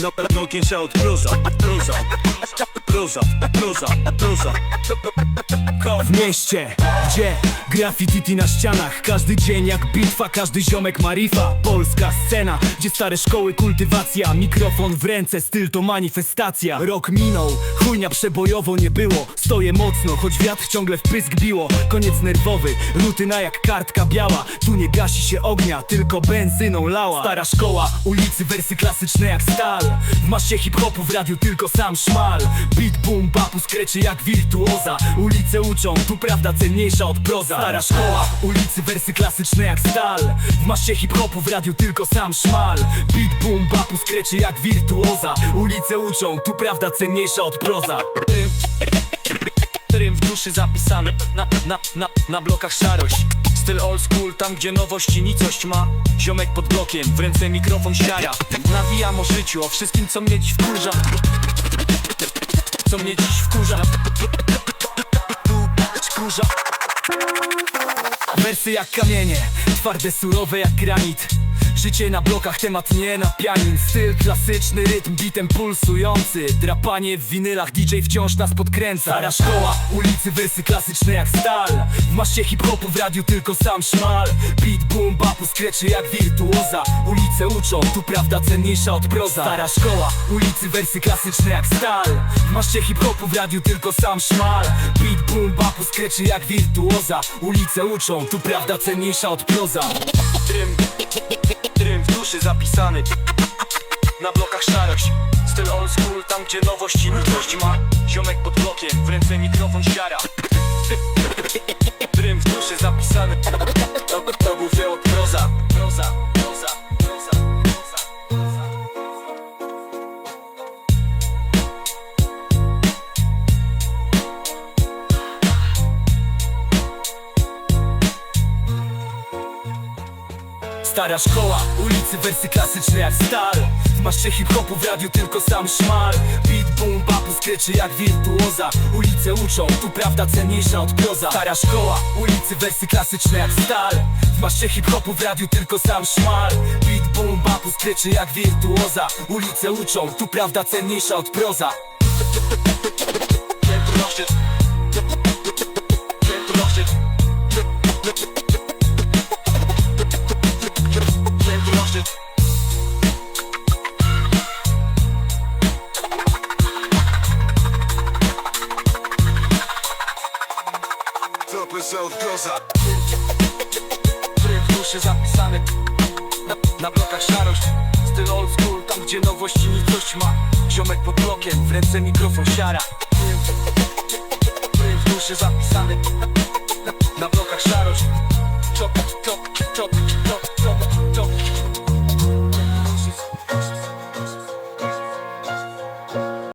No, no quien shout, bluza, bluza, bluza, bluza, bluza. W mieście, gdzie graffiti na ścianach. Każdy dzień jak bitwa, każdy ziomek marifa Polska scena, gdzie stare szkoły kultywacja. Mikrofon w ręce, styl to manifestacja. Rok minął, chujnia przebojowo nie było. Stoję mocno, choć wiatr ciągle w pysk biło. Koniec nerwowy, rutyna jak kartka biała. Tu nie gasi się ognia, tylko benzyną lała. Stara szkoła, ulicy, wersy klasyczne jak stal. W masie hip-hopu w radiu tylko sam szmal. Beat, boom, bapu, skreczy jak wirtuoza. Ulice uczą, tu prawda cenniejsza od proza. Stara szkoła, ulicy, wersy klasyczne jak stal. W masie hip-hopu w radiu tylko sam szmal. Beat, boom, bapu, skreczy jak wirtuoza. Ulice uczą, tu prawda cenniejsza od proza Rym w duszy zapisany na, na, na, na blokach szarość. Styl old school, tam gdzie nowość i nicość ma. Ziomek pod blokiem, w ręce mikrofon siara. Nawijam o życiu, o wszystkim co mnie dziś wkurza. Co mnie dziś wkurza. Wkurza. Wersy jak kamienie, twarde, surowe jak granit Życie na blokach, temat nie na pianin. Styl klasyczny, rytm bitem pulsujący. Drapanie w winylach, DJ wciąż nas podkręca. Stara szkoła, ulicy, wersy klasyczne jak stal. W masie hip-hopu w radiu tylko sam szmal. Beat, boom, bapu, skreczy jak wirtuoza. Ulice uczą, tu prawda cenniejsza od proza. Stara szkoła, ulicy, wersy klasyczne jak stal. W masie hip-hopu w radiu tylko sam szmal. Beat, boom, bapu, skreczy jak wirtuoza. Ulice uczą, tu prawda cenniejsza od proza. Trym, trym w duszy zapisany. Na blokach szarość Styl old school, tam gdzie nowość i litość ma. Ziomek pod blokiem, w ręce mikrofon siara Stara szkoła, ulicy, wersy klasyczne jak stal. W masze hip-hopu w radiu tylko sam szmal. Beat, boom, bapu, skreczy jak wirtuoza. Ulice uczą, tu prawda cenniejsza od proza. Stara szkoła, ulicy, wersy klasyczne jak stal. W masze hip-hopu w radiu tylko sam szmal. Beat, boom, bapu, skreczy jak wirtuoza. Ulice uczą, tu prawda cenniejsza od proza To był od proza Tryb w duszy zapisany na, na blokach szarość Styl old school, tam gdzie nowość i nicość ma. Ziomek pod blokiem, w ręce mikrofon siara. Tryb duszy zapisany na, na blokach szarość Chop, chop, chop